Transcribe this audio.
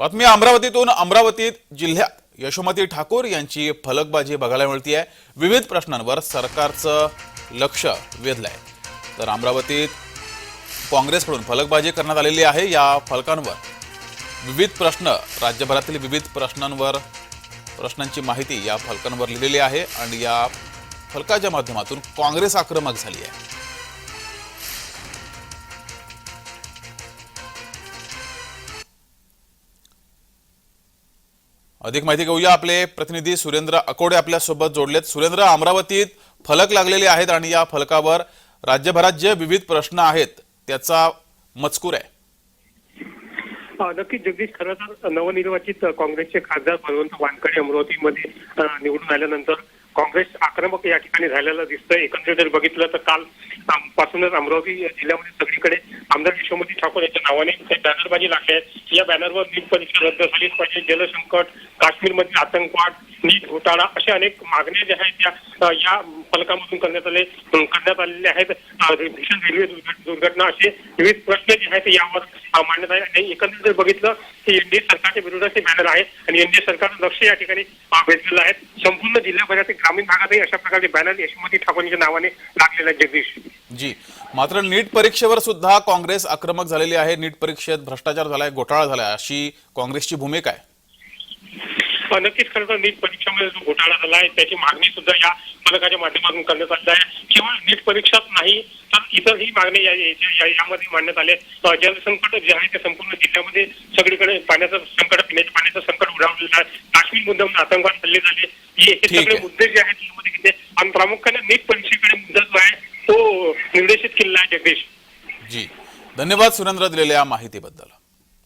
बातमी अमरावतीतून अमरावतीत जिल्ह्यात यशोमती ठाकूर यांची फलकबाजी बघायला मिळते आहे विविध प्रश्नांवर सरकारचं लक्ष वेधलंय. तर अमरावतीत काँग्रेसकडून फलकबाजी करण्यात आलेली आहे. या फलकांवर विविध प्रश्न राज्यभरातील विविध प्रश्नांवर प्रश्नांची माहिती या फलकांवर लिहिलेली आहे. आणि या फलकाच्या माध्यमातून काँग्रेस आक्रमक झाली आहे अधिक माहिती घेऊया. आपले प्रतिनिधी सुरेंद्र अकोडे आपल्यासोबत जोडलेत. सुरेंद्र अमरावतीत फलक लागलेले आहेत आणि या फलकावर राज्यभरात जे विविध प्रश्न आहेत त्याचा मजकूर आहे. नक्कीच जगदीश खरं तर नवनिर्वाचित काँग्रेसचे खासदार बलवंत वानकडे अमरावतीमध्ये निवडून आल्यानंतर काँग्रेस आक्रमक या ठिकाणी झालेलं दिसतंय. एकंदरीत जर बघितलं तर काल पासूनच अमरावती जिल्ह्यामध्ये सगळीकडे आमदार यशोमती ठाकूर यांच्या नावाने बॅनरबाजी लागली आहे. या बॅनरवर नीट परीक्षा रद्द झालीच पाहिजे जलसंकट काश्मीरमधील आतंकवाद नीट घोटाळा अशा अनेक मागण्या ज्या आहेत त्या या फलकामधून करण्यात आले करण्यात आलेले आहेत. भीषण रेल्वे दुर्घटना असे विविध प्रश्न जे आहेत यावर मांडण्यात आहे आणि एकंदरीत जर बघितलं की एनडीए सरकारच्या विरोधात ते बॅनर आहे आणि एनडीए सरकारचं लक्ष या ठिकाणी भेटलेलं वेधलेलं आहे. संपूर्ण जिल्ह्याभरातील ग्रामीण भागातही अशा प्रकारचे बॅनर यशोमती ठाकूरच्या नावाने लागलेले आहेत. जगदीश. जी. मात्र नीट परीक्षेवर सुद्धा काँग्रेस आक्रमक झालेली आहे. नीट परीक्षेत भ्रष्टाचार झालाय घोटाळा झालाय. अशी काँग्रेसची भूमिका आहे. नक्कीच खरं तर नीट परीक्षेमध्ये जो घोटाळा झाला आहे त्याची मागणी सुद्धा या फलकाच्या माध्यमातून करण्यात आली आहे. केवळ नीट परीक्षाच नाही तर इतरही मागणी यामध्ये मांडण्यात आले जलसंकट जे आहे ते संपूर्ण जिल्ह्यामध्ये सगळीकडे पाण्याचं संकट पिण्याच्या पाण्याचं संकट उडावलेलं आहे. काश्मीर मुद्द्यावरून आतंकवाद हल्ले झाले. हे सगळे. मुद्दे जे आहेत यामध्ये घेतले. आणि प्रामुख्याने नीट परीक्षेकडे मुद्दा जो आहे तो निर्देशित केलेला आहे जगदीश. जी. धन्यवाद सुरेंद्र दिलेल्या माहितीबद्दल.